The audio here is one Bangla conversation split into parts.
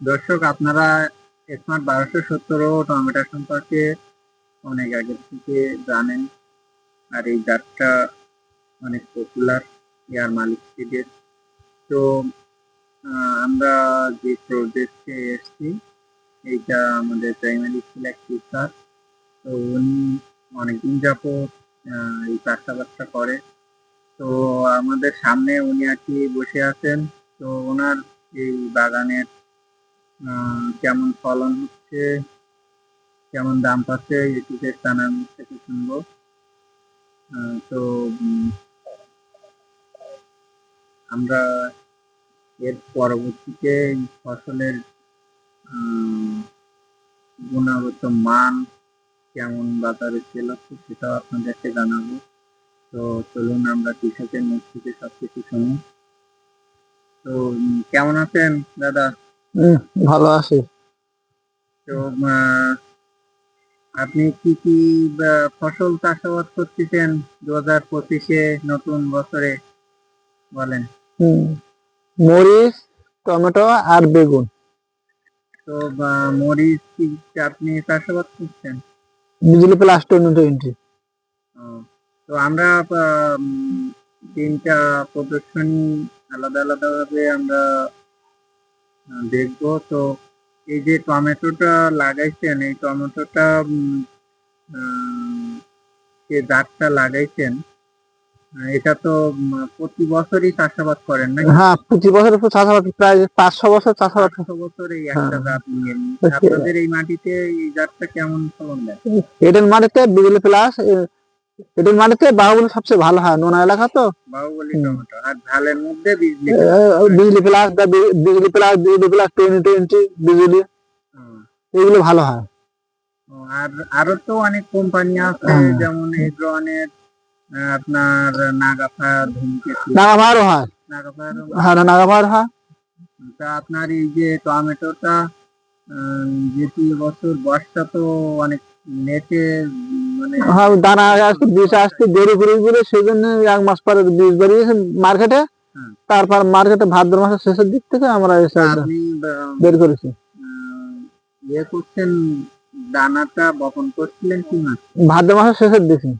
দর্শক আপনারা স্মার্ট বারোশো সত্তর ও টমেটো সম্পর্কে অনেক আগের থেকে জানেন। আর এই জাতটা অনেক পপুলার এয়ার মালিক সিডের তো আমরা যে প্রজেক্টে এসেছি এইটা আমাদের প্রাইমারি স্কুল এক টিচার তো উনি অনেকদিন আহ, এই চাষাবাদটা করে। তো আমাদের সামনে উনি আর কি বসে আছেন। তো ওনার এই বাগানের কেমন ফলন হচ্ছে, কেমন দাম পাচ্ছে ইউটিউবের তানার মুখ থেকে শুনব। তো আমরা এর পরবর্তীতে ফসলের গুণগত মান কেমন বাজারে সেল হচ্ছে সেটাও আপনাদেরকে জানাব। তো চলুন আমরা কৃষকের মুখ থেকে সবকিছু শুনি। তো কেমন আছেন দাদা? হুম, ভালো আছি। তো আহ, আপনি কি কি ফসল চাষাবাদ করতেছেন দু হাজার পঁচিশে নতুন বছরে? বলেন। হুম, মরিচ টমেটো আর বেগুন। তো মরিচ কি আপনি চাষাবাদ করছেন? বিজলি প্লাস টোয়েন্টি তো আমরা তিনটা প্রদর্শনী আলাদা আলাদা ভাবে আমরা দেখব। তো এই যে টমেটোটা লাগাইছেন এই টমেটোটা উম, আহ, যে জাতটা লাগাইছেন এটা তো প্রতি বছরই চাষাবাদ করেন না হ্যাঁ প্রতি বছর চাষাবাদ প্রায় পাঁচশো বছর চাষাবাদ। পাঁচশো বছর এই একটা হ্যাঁ। জাত নিয়ে। আপনাদের এই মাটিতে এই জাতটা কেমন ফলন দেয়? এদের মাটিতে বিজলি প্লাস এদের মাটিতে বাহুবলী সবচেয়ে ভালো হয় নোনা এলাকা তো। Bijli plus Bijli plus Bijli plus twenty twenty Bijli. এগুলো ভালো হয়। আর আরও তো অনেক কোম্পানি আছে হ্যাঁ। যেমন এগ্রনের আপনার নাগাফা ধূমকেতু। নাগাভারও হয়। নাগাফার হ্যাঁ। নাগাভার হয়। তা আপনার এই যে টমেটোটা যেটি বছর বর্ষা তো অনেক নেটে হ্যাঁ দানা আসতে বীজ আসতে দেরি করে করে সেই জন্য এক মাস পরে বীজ বেরিয়েছে মার্কেটে। তারপর মার্কেটে ভাদ্র মাসের শেষের দিক থেকে আমরা এসে বের করেছি। ইয়ে করছেন দানাটা বপন করছিলেন কি মাস? ভাদ্র মাসের শেষের দিকে।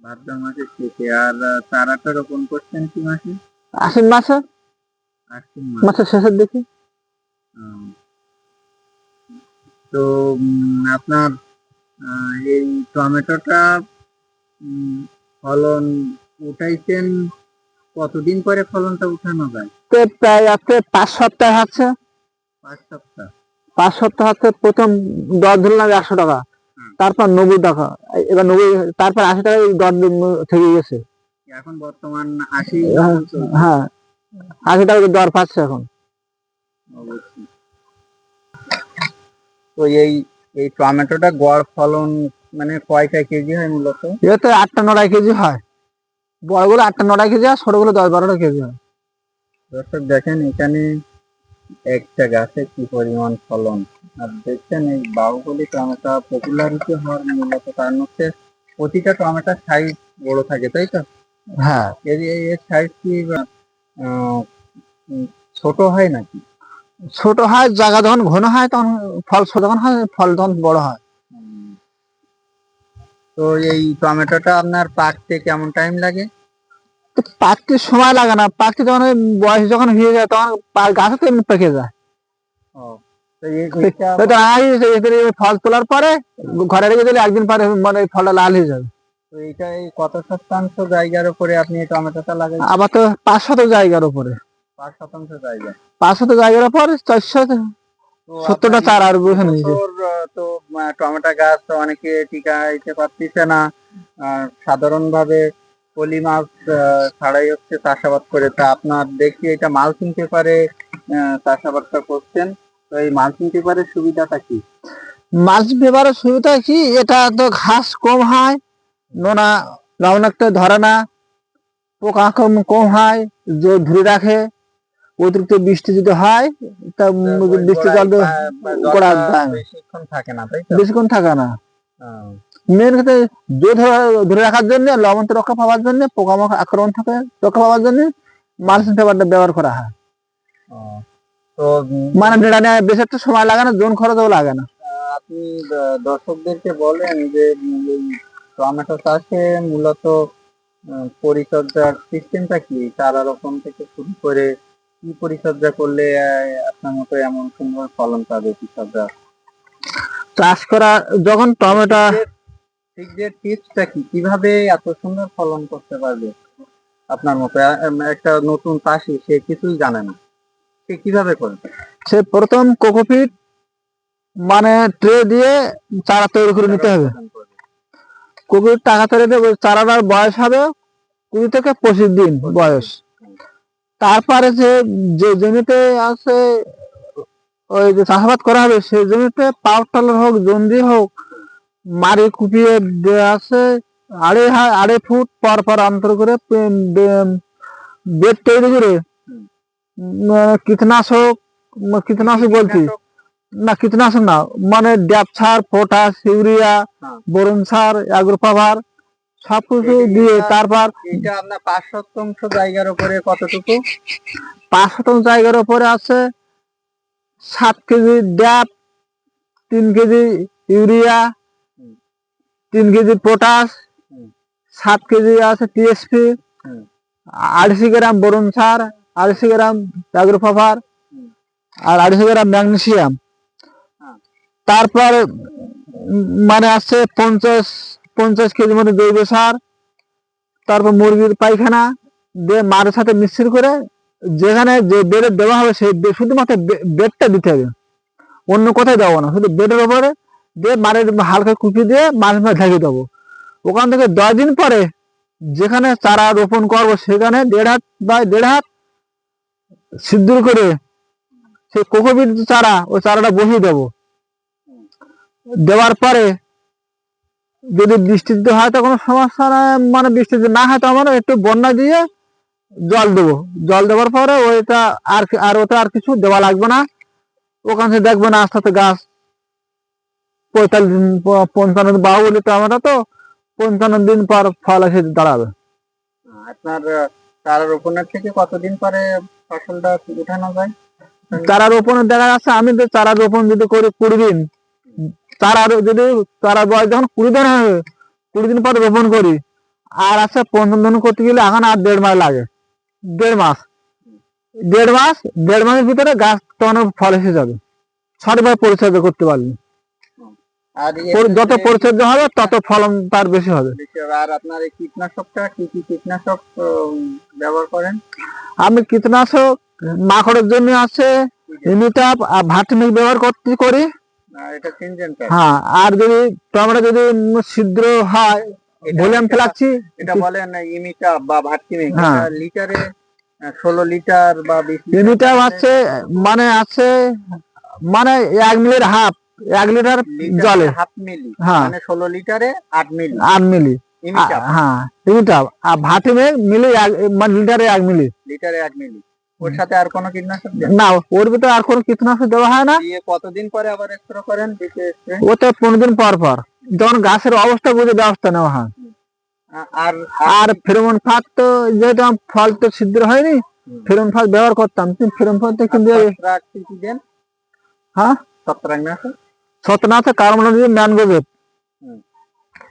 ভাদ্র মাসের শেষে আর চারাটা রোপণ করছেন কি মাসে? আশ্বিন মাসে। আশ্বিন মাসে। মাসের শেষের দিকে। তো আপনার এই টমেটোটা ফলন উঠাইছেন কতদিন পরে ফলনটা উঠানো যায়? তো প্রায় আজকে পাঁচ সপ্তাহ হচ্ছে পাঁচ সপ্তাহ। পাঁচ সপ্তাহ হচ্ছে প্রথম দর ধরলাম একশো টাকা। তারপর নব্বই টাকা। এবার নব্বই তারপর আশি টাকা দর থেকে গেছে। এখন বর্তমান আশি হ্যাঁ, হ্যাঁ আশি টাকা দর পাচ্ছে এখন। তো এই এই টমেটোটা গড় ফলন মানে কয়টা কেজি হয় মূলত? এতে আটটা নটাই কেজি হয়। বড়গুলো আটটা নটাই কেজি হয় ছোটগুলো দশ বারোটা কেজি হয়। দর্শক দেখেন এখানে একটা গাছে কি পরিমাণ ফলন। আর দেখছেন এই বাহুবলী টমেটো পপুলারিটি হওয়ার মূলত কারণ হচ্ছে প্রতিটা টমেটোর সাইজ বড় থাকে তাই তো? হ্যাঁ। এর সাইজ কি ছোট হয় নাকি? ছোট হয় জায়গা যখন ঘন হয় তখন ফল ছোট যখন হয় ফল তখন বড় হয়। তো এই টমেটোটা আপনার পাকতে কেমন টাইম লাগে? তো পাকতে সময় লাগে না। পাকতে যখন বয়স যখন হয়ে যায় তখন গাছে তো এমনি পেকে যায়। ফল তোলার পরে ঘরে রেখে দিলে একদিন পরে মানে ফলটা লাল হয়ে যাবে। তো এই কত শতাংশ জায়গার উপরে আপনি টমেটোটা লাগাই আবার তো পাঁচ শত জায়গার উপরে। পাঁচ শতাংশ জায়গা। পাঁচ শত জায়গার উপরে চারশো তো সত্তরটা চার আর নিয়েছে তো টমেটো গাছ তো অনেকে টিকা দিতে পারতেছে না। সাধারণ ভাবে পলি মাছ ছাড়াই হচ্ছে চাষাবাদ করে। তা আপনার দেখি এটা মালচিং পেপারে চাষাবাদটা করছেন। তো এই মালচিং পেপারের সুবিধাটা কি? মাছ ব্যবহারের সুবিধা কি? এটা তো ঘাস কম হয় নোনা রাউনাকটা ধরে না পোকা কম কম হয় জল ধরে রাখে অতিরিক্ত বৃষ্টি যদি হয় তা বৃষ্টি জল গোড়া বেশিক্ষণ থাকে না তাই বেশিক্ষণ থাকে না। মেন ক্ষেত্রে জল ধরে- রাখার জন্য লবণ রক্ষা পাওয়ার জন্য পোকামাকড় আক্রমণ থেকে রক্ষা পাওয়ার জন্য মালচিং পেপারটা ব্যবহার করা হয়। তো মানে নেড়ানে বেশি একটা সময় লাগে না জোন খরচও লাগে না। আপনি দর্শকদেরকে বলেন যে টমেটো চাষে মূলত পরিচর্যার সিস্টেমটা কি? চারা রোপণ থেকে শুরু করে কি পরিচর্যা করলে আপনার মতো এমন সুন্দর ফলন পাবে কৃষকরা? চাষ করা যখন টমেটো ঠিক যে টিপসটা কি? কীভাবে এত সুন্দর ফলন করতে পারবে আপনার মতো? একটা নতুন চাষি সে কিছুই জানে না। সে কীভাবে করবে সে প্রথম কোকোপিট মানে ট্রে দিয়ে চারা তৈরি করে নিতে হবে। কোকোপিট টাকা তৈরি চারাটার বয়স হবে কুড়ি থেকে পঁচিশ দিন বয়স। তারপরে যে যে জমিতে আছে ওই যে চাষাবাদ করা হবে সেই জমিতে পাওয়ার টেলার হোক জন্দি হোক মারি কুপিয়ে দেওয়া আছে আড়াই আড়াই ফুট পর পর অন্তর করে বেড তৈরি করে কীটনাশক কীটনাশক বলছি না কীটনাশক না মানে ড্যাপ সার পটাশ ইউরিয়া হ্যাঁ। বোরন সার অ্যাগ্রো পাভার সবকিছু দিয়ে তারপর এটা আপনার পাঁচ শতাংশ জায়গার উপরে কতটুকু? পাঁচ শতাংশ জায়গার উপরে আছে সাত কেজি ড্যাপ তিন কেজি ইউরিয়া তিন কেজি পটাশ সাত কেজি আছে টিএসপি আড়াইশো গ্রাম বোরন সার আড়াইশো গ্রাম অ্যাগ্রো পাভার আর আড়াইশো গ্রাম ম্যাগনেসিয়াম হ্যাঁ। তারপর মানে আছে পঞ্চাশ পঞ্চাশ কেজি মতো জৈব সার, তারপর মুরগির পায়খানা মারের সাথে মিশ্র করে যেখানে যে বেডে দেওয়া হবে সেই শুধুমাত্র বেডটা দিতে হবে। অন্য কোথায় দেবো না, শুধু বেডের ওপরে দিয়ে মারের হালকা কুপি দিয়ে মাছ মাঝে ঢেকে দেবো। ওখান থেকে দশ দিন পরে যেখানে চারা রোপণ করব সেখানে দেড় হাত বা দেড় হাত সিদ্ধুর করে সেই কোকোপিট চারা, ওই চারাটা বসিয়ে দেবো। দেওয়ার পরে যদি বৃষ্টি যদি হয় তো কোনো সমস্যা নাই মানে বৃষ্টি যদি না হয় তো আমরা একটু বন্যা দিয়ে জল দেবো। জল দেওয়ার পরে ওইটা আর আর ওটা আর কিছু দেওয়া লাগবে না। ওখান থেকে দেখবে না আস্তে আস্তে গাছ পঁয়তাল্লিশ দিন পঞ্চান্ন দিন বাহুবলি টমেটো তো পঞ্চান্ন দিন পর ফল এসে দাঁড়াবে। আপনার চারা রোপণের থেকে কতদিন পরে ফসলটা উঠানো যায়? চারা রোপণের দেখা যাচ্ছে আমি তো চারা রোপণ যদি করি কুড়ি দিন। চারা রো- যদি চারা বয়স যখন কুড়ি দিন হবে কুড়ি দিন পর রোপণ করি আর আছে পনেরো দিন করতে গেলে এখন আর দেড় মাস লাগে। দেড় মাস। দেড় মাস দেড় মাসের ভিতরে গাছ তখন ফল এসে যাবে। সঠিকভাবে পরিচর্যা করতে পারলি। আর যত থেকে পরিচর্যা হবে তত ফলন তার বেশি হবে। আর আপনার এই কীটনাশকটা কি কি কীটনাশক ব্যবহার করেন? আমি কীটনাশক মাকড়ের জন্য আছে ইমিটাপ আর ভার্টিমিক ব্যবহার করতে করি। হ্যাঁ আর যদি টমেটো যদি ছিদ্র হয় ভলিউম ফেলাচ্ছি এটা বলেন ইমিটা বা ভার্টিমিক হ্যাঁ। লিটারে ষোলো লিটার বা লিটার। আছে মানে আছে মানে এক মিলির হাফ এক লিটার জলে। হাফ মিলি হ্যাঁ। মানে ষোলো লিটারে আট মিলি। আট মিলি। হ্যাঁ ইমিটাপ আর ভার্টিমিক মিলি এক- মানে লিটারে এক মিলি। লিটারে এক মিলি। ওর সাথে আর কোনো কীটনাশক না ওর ভিতরে আর কোনো কীটনাশক দেওয়া হয় না। কতদিন পরে আবার স্প্রে করেন ওতে পনেরো দিন পর পর। যখন গাছের অবস্থা বুঝে ব্যবস্থা নেওয়া হয়। আর আর ফেরোমন ফাঁদ তো যেহেতু ফল তো ছিদ্র হয়নি। ফেরোমন ফাঁদ ব্যবহার করতাম। কিন্তু ফেরোমন ফাঁদ থেকে কিন্তু দেন? হ্যাঁ? ছত্রাকনাশক? ছত্রনাথ কার্বন ম্যানগ্রোভেট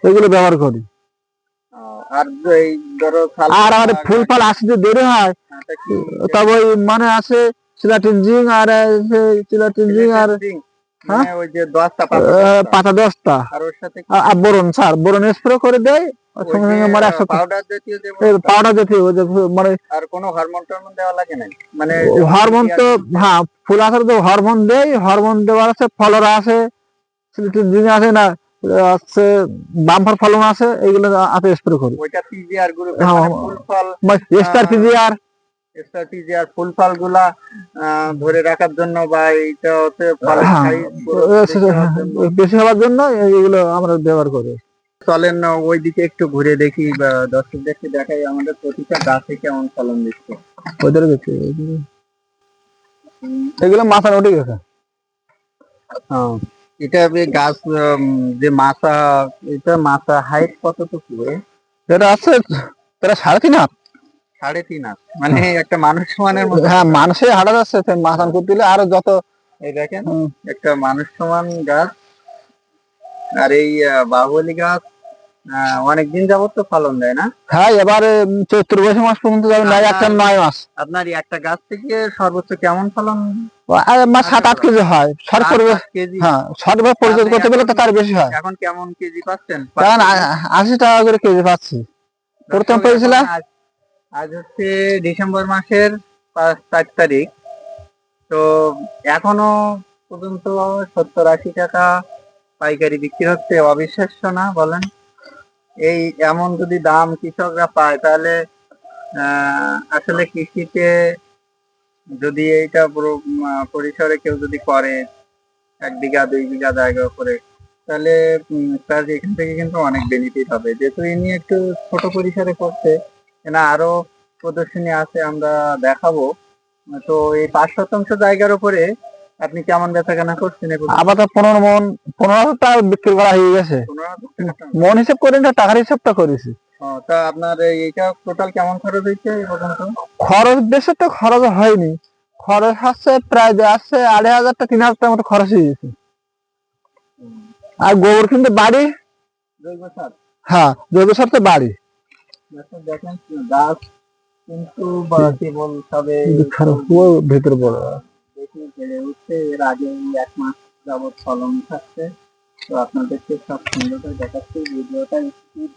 এগুলো ব্যবহার করি। আর এই ধরো আর আমাদের ফুল ফল আসতে দেরি হয় তবে ওই মানে আছে সিলাটিন জিং আর সিলাটিন আর মানে ওই যে দশটা পাতা দশটা। আর বোরন সার বোরন স্প্রে করে দেয় মানে পাউডার জাতীয় মানে আর কোনো হরমোন টরমোন দেওয়া লাগে না মানে হরমোন তো হ্যাঁ ফুল আসার তো হরমোন দেয় হরমোন দেওয়ার আছে ফলরা আছে সিলিটিন জিং আছে না আছে বাম্পার ফলন আছে এইগুলো আছে স্প্রে করি ওইটা পিজিআর গ্রুপ হ্যাঁ, ফুল ফল স্টার পিজিআর এক্সট্রা পিজিআর ফুল ফলগুলা ধরে রাখার জন্য বা এইটা হচ্ছে হ্যাঁ, এ- বেশি হওয়ার জন্য। এইগুলো আমরা ব্যবহার করি। চলেন না ওইদিকে একটু ঘুরে দেখি বা দর্শকদেরকে দেখাই আমাদের প্রতিটা গাছে কেমন ফলন দিচ্ছে। ওদের বেশি এগুলো মাথা উঠে গেছে হ্যাঁ, এটা গাছ যে মাথা এটা মাথা হাইট কতটুকু? এটা আছে তারা সাড়ে তিন হাত। সাড়ে তিন হাত। মানে একটা মানুষ সমানের মতো। হ্যাঁ মানুষে হাঁটা যাচ্ছে মাথান করতে দিলে আরও যত এই দেখেন একটা মানুষ সমান গাছ। আর এই বাহুবলী গাছ অনেকদিন যাবত তো ফলন দেয় না। হ্যাঁ এবারে চৈত্র বৈশাখ মাস পর্যন্ত যাবে না একটা নয় মাস। আপনার একটা গাছ থেকে সর্বোচ্চ কেমন ফলন? মাস সাত আট কেজি হয়। শর্ট করবে কেজি? হ্যাঁ ভাবে পরিচয় করতে গেলে তো তার বেশি হয়। এখন কেমন কেজি পাচ্ছেন? কারণ আশি টাকা করে কেজি পাচ্ছি। প্রথম পেয়েছিলাম? আজ- আজ হচ্ছে ডিসেম্বর মাসের পাঁচ চার তারিখ। তো এখনও পর্যন্ত সত্তর আশি টাকা পাইকারি বিক্রি হচ্ছে। অবিশ্বাস্য না বলেন। এই এমন যদি দাম কৃষকরা পায়, তাহলে আসলে কৃষিতে যদি এইটা পুরো পরিসরে কেউ যদি করে, এক বিঘা, দুই বিঘা জায়গা করে, তাহলে তার এখান থেকে কিন্তু অনেক বেনিফিট হবে। যেহেতু ইনি একটু ছোট পরিসরে করছে না আরও প্রদর্শনী আছে আমরা দেখাবো। তো এই পাঁচ শতাংশ জায়গার উপরে আপনি কেমন বেচা কেনা করছেন এখন আপাতত পনেরো মন পনেরো হাজার টাকা বিক্রি করা হয়ে গেছে। টাকা? মন হিসেব করে না টাকার হিসাবটা করেছি। তা আপনার এইটা টোটাল কেমন খরচ হয়েছে খরচ বেশি তো খরচ হয়নি। খরচ হচ্ছে প্রায় আসছে আড়াই হাজারটা তিন হাজার টাকার মতো খরচ হয়ে গেছে। আর গোবর কিন্তু বাড়ি। জৈব সার? হ্যাঁ জৈব সার তো বাড়ি। দেখেন গাছ কিন্তু বা কেবল সবে ও ভেতরে বড় দেখি বেড়ে উঠছে এর আগে এক মাস যাবত ফলন থাকছে। তো আপনাদেরকে সব সুন্দরটা দেখাচ্ছি ভিডিওটা স্কিপ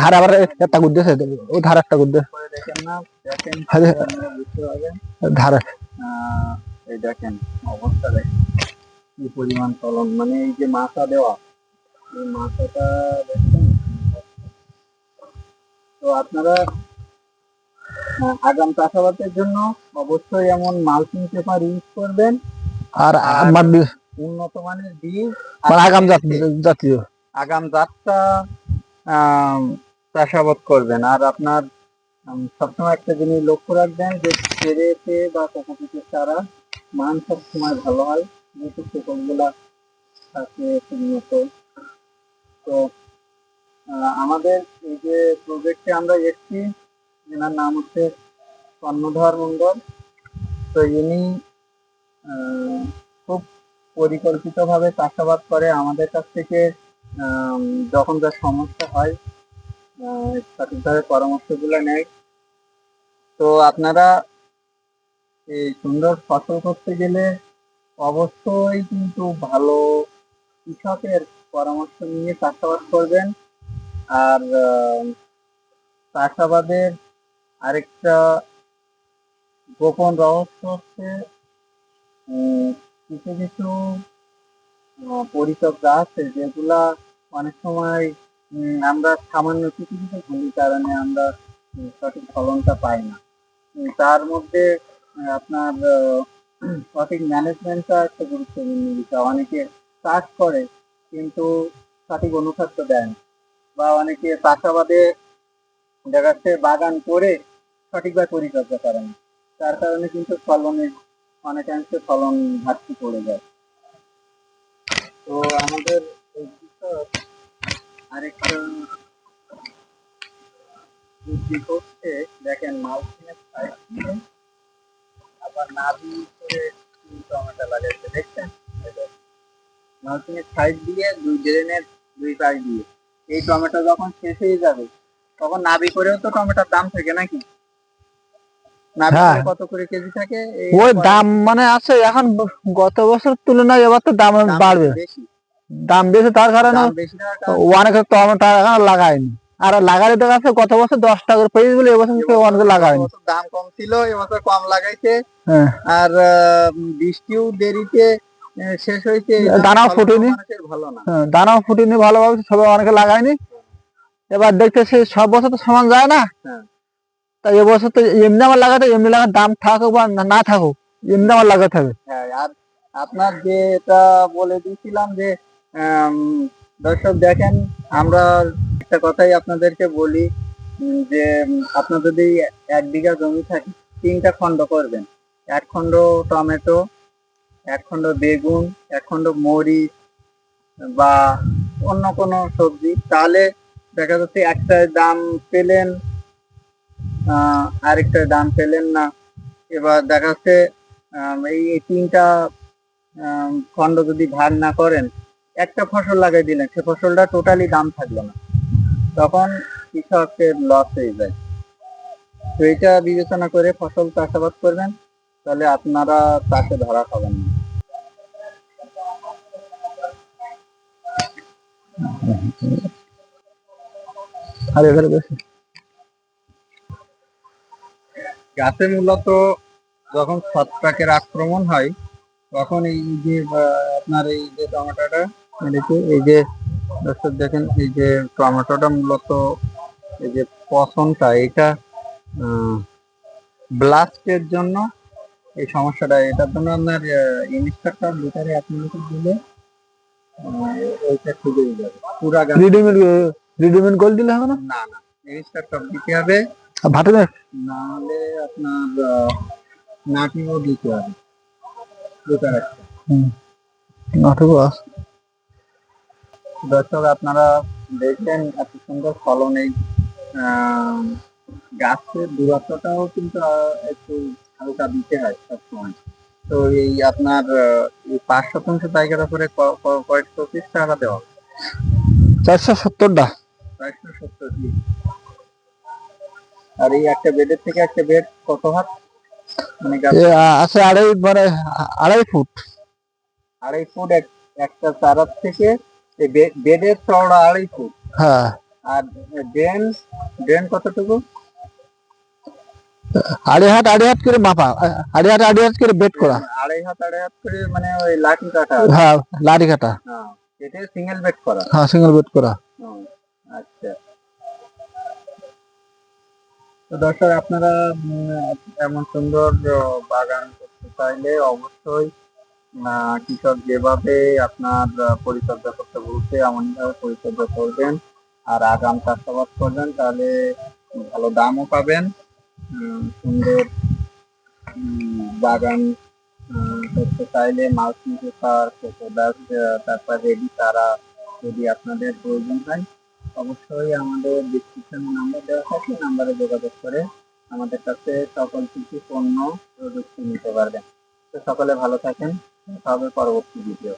আর আবার একটা গুদ্দে ও ধারে একটা গুদ্দে দেখেন না দেখেন আপনারা বুঝতে পারবেন। ধারে। আহ, এই দেখেন অবস্থা দেখেন কি পরিমাণ ফলন মানে এই যে মাথা দেওয়া এই মাথাটা দেখছেন তো আপনারা আগাম চাষাবাদের জন্য অবশ্যই এমন মালচিং পেপার ইউজ করবেন। আর উন্নত মানের বীজ মানে আগাম জাত- জাতীয়। আগাম জাতটা চাষাবাদ করবেন। আর আপনার সবসময় একটা জিনিস লক্ষ্য রাখবেন যে পেরেতে বা কোকোপিটের চারা মান সবসময় ভালো হয়। যেহেতু পোকগুলা থাকে উন্নত তো আমাদের এই যে প্রজেক্টে আমরা এসেছি এনার নাম হচ্ছে কর্ণধর মন্ডল তো ইনি খুব পরিকল্পিতভাবে চাষাবাদ করে আমাদের কাছ থেকে যখন যা সমস্যা হয় সঠিকভাবে পরামর্শগুলো নেয়। তো আপনারা এই সুন্দর ফসল করতে গেলে অবশ্যই কিন্তু ভালো কৃষকের পরামর্শ নিয়ে চাষাবাদ করবেন। আর চাষাবাদের আরেকটা গোপন রহস্য হচ্ছে কিছু কিছু পরিচর্যা আছে যেগুলা অনেক সময় আমরা সামান্য কিছু কিছু ভুলের কারণে আমরা সঠিক ফলনটা পাই না। তার মধ্যে আপনার সঠিক ম্যানেজমেন্টটা একটা গুরুত্বপূর্ণ বিষয়। অনেকে চাষ করে কিন্তু সঠিক অনুখাদ্য দেয় না। বা অনেকে চাষাবাদে দেখা বাগান করে সঠিকভাবে পরিচর্যা করে না। তার কারণে কিন্তু ফলনের অনেকাংশে ফলন ঘাটতি পড়ে যায়। তো আমাদের করছে দেখেন সাইড দিয়ে আবার নাভি করে টমেটো লাগাইছে, দেখছেন? মালচিনের সাইড দিয়ে দুই ড্রেনের দুই পাশ দিয়ে। এই টমেটো যখন শেষ হয়ে যাবে, তখন নাভি করেও তো টমেটোর দাম থাকে নাকি? কত করে কেজি থাকে? ওই দাম মানে আছে এখন গত বছর তুলনায় এবার তো দাম বাড়বে। দাম বেশি তার কারণে অনেকে টমেটো এখন লাগায়নি আর লাগালে দেখা যাচ্ছে গত বছর দশ টাকা করে বলে এবছর অনেকে লাগায়নি। দাম কম ছিল এবছর কম লাগাইছে। হ্যাঁ। আর বৃষ্টিও দেরিতে শেষ হয়েছে দানাও ফোটেনি। হ্যাঁ, দানাও ফুটিনি ভালোভাবে সবাই অনেকে লাগায়নি। এবার দেখতেছি সব বছর তো সমান যায় না। তাই এবছর তো এমনি আমার লাগাতে, এমনি লাগার দাম থাকুক বা না- থাকুক, এমনি আমার লাগাতে হবে। হ্যাঁ আর আপনার যে এটা বলে দিয়েছিলাম যে দর্শক দেখেন, আমরা একটা কথাই আপনাদেরকে বলি যে, আপনার যদি এক বিঘা জমি থাকে, তিনটা খণ্ড করবেন। এক খণ্ড টমেটো, এক খণ্ড বেগুন, এক খণ্ড মরিচ বা অন্য কোনো সবজি, তাহলে দেখা যাচ্ছে একটা দাম পেলেন আরেকটা দাম পেলেন না। এবার দেখা যাচ্ছে এই তিনটা খণ্ড যদি ধার না করেন, একটা ফসল লাগাই দিলেন, সে ফসলটা টোটালি দাম থাকল না। তখন কৃষকের লস হয়ে যায়। তো এটা বিবেচনা করে ফসল চাষাবাদ করবেন, তাহলে আপনারা চাষে ধরা খাবেন না। আর এখানে বেশি গাছে মূলত যখন ছত্রাকের আক্রমণ হয় তখন এই যে আপনার এই যে টমেটোটা মেরেছে এই যে দর্শক দেখেন এই যে টমেটোটা মূলত এই যে পচনটা এটা ব্লাস্টের জন্য এই সমস্যাটা। এটার জন্য আপনার ইনস্ট্রাক্টর লিটারে এক মিনিট দিলে ওইটা ঠিক হয়ে যাবে পুরা রিডিমেন্ট রিডিমেন্ট গোল দিলে হবে না? না না ইনস্ট্রাক্টর দিতে হবে। ভাটের নাহলে আপনার নাটিও দিতে হবে। দুটো একটা নাটক আছে দর্শক আপনারা দেখলেন এত সুন্দর ফলন এই গাছের দূরত্বটাও কিন্তু একটু হালকা দিতে হয় সবসময়। তো এই আপনার এই পাঁচ শতাংশ জায়গার উপরে কয়েকশো পিস টাকা দেওয়া চারশো সত্তরটা। চারশো সত্তর আর এই একটা বেডের থেকে একটা বেড কত হাত? মানে আছে আড়াই মানে আড়াই ফুট। আড়াই ফুট এক- একটা চারার থেকে বেডের চওড়া আড়াই ফুট। হ্যাঁ। আর ড্রেন ড্রেন কতটুকু? আড়াই হাত আড়াই হাত করে মাপা। আড়াই হাত আড়াই হাত করে বেড করা। আড়াই হাত আড়াই হাত করে মানে ওই লাঠি কাটা। হ্যাঁ লাড়ি কাটা। হ্যাঁ এটা সিঙ্গেল বেড করা। হ্যাঁ সিঙ্গেল বেড করা। আচ্ছা। তো দর্শক, আপনারা এমন সুন্দর বাগান করতে চাইলে অবশ্যই কৃষক যেভাবে আপনার পরিচর্যা করতে বলছে, এমনভাবে পরিচর্যা করবেন। আর আগাম চাষাবাদ করবেন, তাহলে ভালো দামও পাবেন। সুন্দর বাগান করতে চাইলে মালচিং পেপার তারপর রেডি চারা যদি আপনাদের প্রয়োজন হয় অবশ্যই আমাদের ডিসক্রিপশনে নাম্বার দেওয়া থাকে নাম্বারে যোগাযোগ করে আমাদের কাছে সকল কিছু পণ্য প্রযুক্তি নিতে পারবেন। তো সকলে ভালো থাকেন তবে পরবর্তী ভিডিও